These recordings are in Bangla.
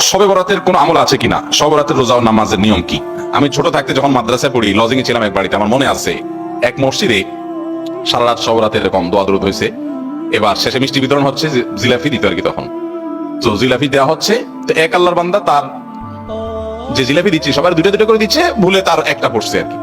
সবে বরাতের কোনো আমল আছে কিনা? সবে বরাতের রোজা ও নামাজের নিয়ম কি? আমি ছোট থাকতে যখন মাদ্রাসায় পড়ি লজিং এ ছিলাম এক বাড়িতে, আমার মনে আছে, এক মসজিদে সারা রাত সবে রাতে এরকম দোয়া দরুদ হয়েছে। এবার শেষে মিষ্টি বিতরণ হচ্ছে জি- জিলাপি দিতে আর কি তখন। তো জিলাপি দেওয়া হচ্ছে, তো এক আল্লাহর বান্দা তার যে জিলাপি দিচ্ছে, সবার দুটো দুটো করে দিচ্ছে, ভুলে তার একটা পড়ছে আর কি।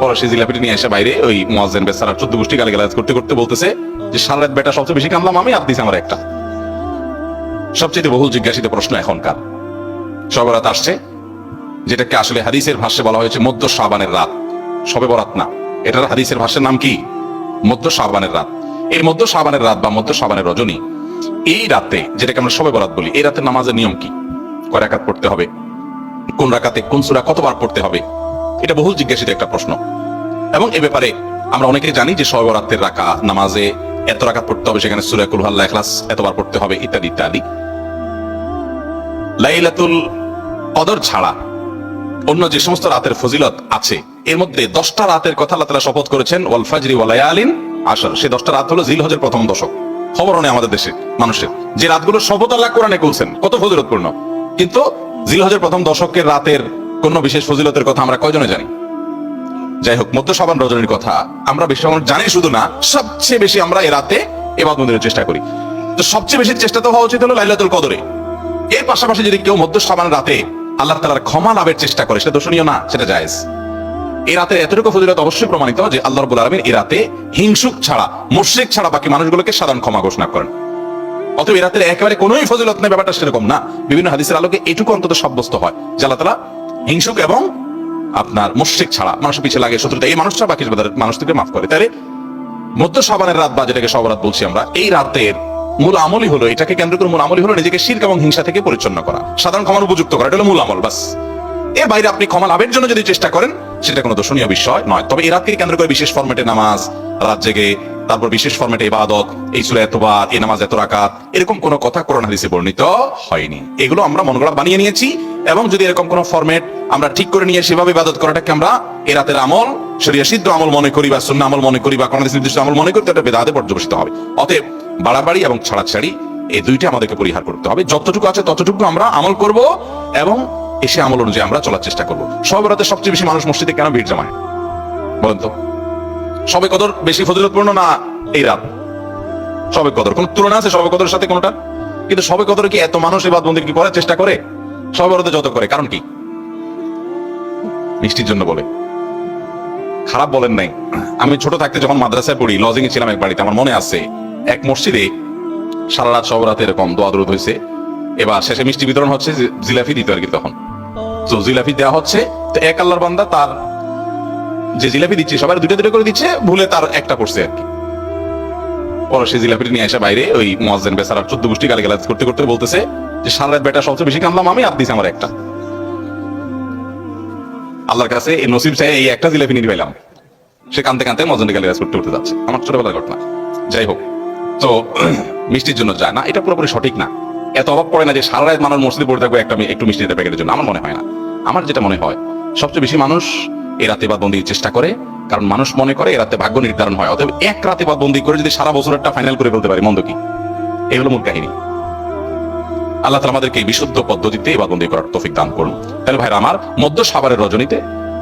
পরে সেই জিলাপিটি নিয়ে এসে বাইরে ওই মোয়াজেন বেচারা চোদ্দ গোষ্ঠী গালিগালাজ করতে করতে বলতেছে যে, সারা রাত বেটা সবচেয়ে বেশি কামলাম আমি, আর দিছে আমার একটা। সবচেয়ে বহুল জিজ্ঞাসিত প্রশ্ন এখনকার। সবরাত আসছে, যেটাকে আসলে হাদিসের ভাষ্যে বলা হয়েছে মধ্য সাবানের রাত। সবে বরাত না। এটার হাদিসের ভাষ্যের নাম কি? মধ্য সাবানের রাত। এই মধ্য সাবানের রাত বা মধ্য সাবানের রজনী, এই রাতে, যেটাকে আমরা সবে বরাত বলি, এই রাতের নামাজের নিয়ম কি? কয় রাকাত পড়তে হবে? কোন রাকাতে কোন সূরা কতবার পড়তে হবে? এটা বহুল জিজ্ঞাসিত একটা প্রশ্ন। এবং এ ব্যাপারে আমরা অনেকেই জানি যে সবে বরাতের রাকা নামাজে এত রাকাত পড়তে হবে সেখানে সূরা কুল আল্লাহ ইখলাস এতবার পড়তে হবে, ইত্যাদি ইত্যাদি। লাইলাতুল কদর ছাড়া অন্য যে সমস্ত রাতের ফজিলত আছে, এর মধ্যে দশটা রাতের কথা আল্লাহ শপথ করেছেন, ওয়াল ফাজরি ওয়াল আসর সেই দশটা রাত হলো জিলহজের প্রথম দশক। খবর নেই আমাদের দেশে, মানুষের। যে রাতগুলো শপথ আল্লাহ কোরআনে বলছেন কত ফজিলতপূর্ণ। কিন্তু জিলহজের প্রথম দশকের রাতের কোন বিশেষ ফজিলতের কথা আমরা কয়জনে জানি? যাই হোক, মধ্য সাবান রজনীর কথা আমরা বেশি মানুষ জানি শুধু না, সবচেয়ে বেশি আমরা এ রাতে এবাদ মন্দিরের চেষ্টা করি। তো সবচেয়ে বেশি চেষ্টা তো হওয়া উচিত হলো লাইলাতুল কদরে। এর পাশাপাশি যদি কেউ মধ্য সাবান রাতে আল্লাহ তালার ক্ষমা লাভের চেষ্টা করে, সেটা দর্শনীয় না, সেটা জায়েজ। এই রাতে এতটুকু ফজিলত অবশ্যই প্রমাণিত যে আল্লাহ রবুল আলমিন এই রাতে হিংসুক ছাড়া, মুশ্রিক ছাড়া বাকি মানুষগুলোকে সাধারণ ক্ষমা ঘোষণা করেন। অতএব এই রাতের একেবারে কোনোই ফজিলত নেই, ব্যাপারটা সেরকম না। বিভিন্ন হাদিসের আলোকে এটুকু অন্তত সাব্যস্ত হয় যে আল্লাহ তালা হিংসুক এবং আপনার মুশ্রিক ছাড়া মানুষ পিছিয়ে লাগে, শত্রুতা, এই মানুষটা বাকি মানুষ থেকে মাফ করে। তাহলে মধ্য সাবানের রাত বা যেটাকে সবরাত বলছি আমরা, এই রাতের মূল আমলই হলো, এটাকে কেন্দ্র করে মূল আমলই হলো নিজেকে শির্ক এবং হিংসা থেকে পরিচ্ছন্ন করা। সাধারণ ক্ষমার উপযুক্ত করা, এটা হলো মূল আমল, বাস। এর বাইরে আপনি ক্ষমা লাভের জন্য যদি চেষ্টা করেন, সেটা কোনো দর্শনীয় বিষয় নয়। তবে এই রাতকে কেন্দ্র করে বিশেষ ফরম্যাটে নামাজ, রাত জেগে, তারপর বিশেষ ফরম্যাটে ইবাদত, এই সুরা এতবার, এই নামাজ এত রাকাত, এরকম কোনো কথা কোরআন হাদিসে বর্ণিত হয়নি। এগুলো আমরা মন গড়া বানিয়ে নিয়েছি এবং যদি এরকম কোনো ফরম্যাট আমরা ঠিক করে নিয়ে সেভাবে ইবাদত করাটাকে আমরা এ রাতের আমল, শরিয়া সিদ্ধ আমল মনে করি বা সুন্না আমল মনে করি বা হাদিস নির্দিষ্ট আমল মনে করি, তো এটা বেদাতে পর্যবেসিত হবে। অতএব বাড়াবাড়ি এবং ছাড়াছাড়ি, এই দুইটা আমাদেরকে পরিহার করতে হবে। যতটুকু আছে ততটুকু আমরা আমল করব এবং এসে আমল অনুযায়ী আমরা চলার চেষ্টা করব। সবে রাতে সবচেয়ে বেশি মানুষ মসজিদে কেন ভিড় জমায়? বলেন তো। সবে কদর বেশি ফজিলতপূর্ণ না এই রাত? সবে কদর। কোন তুলনা আছে সবে কদরের সাথে কোনটা কিন্তু সবে কদর কি এত মানুষ এবার বন্দির কি করার চেষ্টা করে? সবে বরাতে যত করে, কারণ কি? মিষ্টির জন্য বলে। খারাপ বলেন নাই। আমি ছোট থাকতে যখন মাদ্রাসায় পড়ি লজিং এ ছিলাম এক বাড়িতে, আমার মনে আছে এক মসজিদে সারা রাত সব রাতে এরকম দোয়া দরুদ হয়েছে এবার শেষে মিষ্টি বিতরণ হচ্ছে জি- জিলাপি দিতে আর কি তখন। তো জিলাপি দেওয়া হচ্ছে, তো এক আল্লাহর বান্দা তার যে জিলাপি দিচ্ছে সবার দুটো দুটো করে দিচ্ছে, ভুলে তার একটা পড়ছে আর কি। পরে সেই জিলাপিটি নিয়ে এসে বাইরে ওই মোয়াজেন বেচারা চোদ্দ গোষ্ঠী গালিগালাজ করতে করতে বলতেছে যে, সারা রাত বেটা সবচেয়ে বেশি কামলাম আমি আর দিছে আমার একটা। আল্লাহর কাছে এই নসিব চাই, এই একটা জিলাপি নিয়ে পেলাম সে কানতে কানতে মজনটি গালিগালাজ করতে করতে যাচ্ছে। আমার ছোটবেলার ঘটনা। যাই হোক। তো, মিষ্টির জন্য যায় না, এটা পুরোপুরি সঠিক না। এত অভাব পড়ে না যে সারা রাত মানুষ মসজিদে পড়ে থাকবে একটা একটু মিষ্টি দিতে প্যাকেটের জন্য। আমার মনে হয় না। আমার যেটা মনে হয়, সবচেয়ে বেশি মানুষ এই রাতে বাদ বন্দির চেষ্টা করে, কারণ মানুষ মনে করে এই রাতে ভাগ্য নির্ধারণ হয়। অতএব এক রাতে বাদ বন্দি করে যদি সারা বছরটা ফাইনাল করে ফেলতে পারি, মন্দ কি? এই হলো মূল কাহিনী। আল্লাহ তালা আমাদেরকে এই বিশুদ্ধ পদ্ধতিতে এবাদবন্দি করার তৌফিক দান করুন। তাহলে ভাইরা, আমার মধ্য সাবারের রজনীতে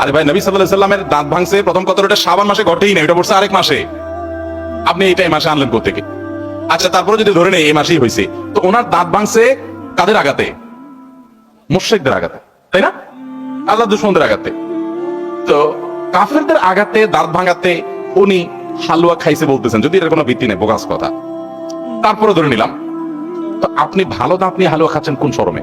আরে ভাই, নবী সাল্লাহ সাল্লামের দাঁত ভাঙছে, প্রথম কত ওটা সাবান মাসে, ঘটেই না, এটা পড়ছে আরেক মাসে। আপনি এটা এই মাসে আনলেন কোথেকে আচ্ছা তারপরে যদি ধরে নেই, এই মাসেই হয়েছে। তো ওনার দাঁত ভাঙছে কাদের আঘাতে? মুর্শেকদের আঘাতে, তাই না? আল্লাহ দুশ্মনদের আঘাতে। তো কাফেরদের আঘাতে, দাঁত ভাঙাতে উনি হালুয়া খাইছে বলতেছেন, যদি এর কোনো ভিত্তি নেই, বোগাস কথা। তারপরে ধরে নিলাম, তো আপনি ভালো দাঁত নিয়ে হালুয়া খাচ্ছেন কোন শরমে?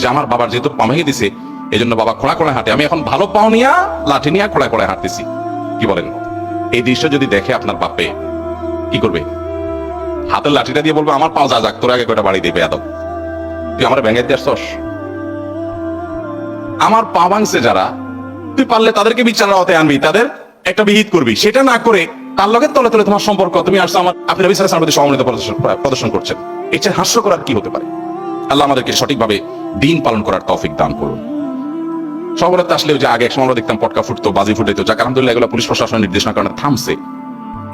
যে আমার বাবার যেহেতু পা দিছে এই জন্য বাবা খোড়া খোড়ায় হাঁটে। আমি এখন ভালো পাও নিয়া, লাঠি নিয়ে খোড়ায় খোড়ায় হাঁটতেছি। কি বলেন? এই দৃশ্য যদি দেখে আপনার বাপে, কি করবে? হাতের লাঠিটা দিয়ে বলব, আমার পাও যা যাক, তোর আগে কয়টা বাড়ি দিবে এত তুই আমার ভেঙে দিয়ে আসছস? আমার পা ভাঙছে যারা, তুই পারলে তাদেরকে বিচার আওতে আনবি, তাদের একটা বিহিত করবি। সেটা না করে তার লগে তলে তলে তোমার সম্পর্ক, তুমি আসছো আমার, আপনি সালামের প্রতি সহমর্মিতা প্রদর্শন করছেন। এর চেয়ে হাস্য করার কি হতে পারে? আল্লাহ আমাদেরকে সঠিকভাবে দিন পালন করার তৌফিক দান করুন। শহরে আসলে ওই যে আগে এক সময় আমরা দেখতাম পটকা ফুটতো, বাজি ফুটাইতো, যাক, আলহামদুলিল্লাহ এগুলো পুলিশ প্রশাসনের নির্দেশনা কারণে থামছে।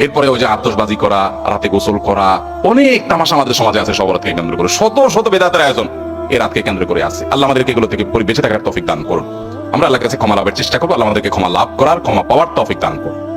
এরপরে ওই যে আত্মসবাজি করা, রাতে গোসল করা, অনেক তামাশা আমাদের সমাজে আছে সবরাতকে কেন্দ্র করে। শত শত বেদাতের আয়োজন এই রাতকে কেন্দ্র করে আছে। আল্লাহ আমাদেরকে এগুলো থেকে বেঁচে থাকার তৌফিক দান করুন। আমরা আল্লাহর কাছে ক্ষমা লাভের চেষ্টা করব, আল্লাহ আমাদেরকে ক্ষমা লাভ করার, ক্ষমা পাওয়ার তৌফিক দান করুন।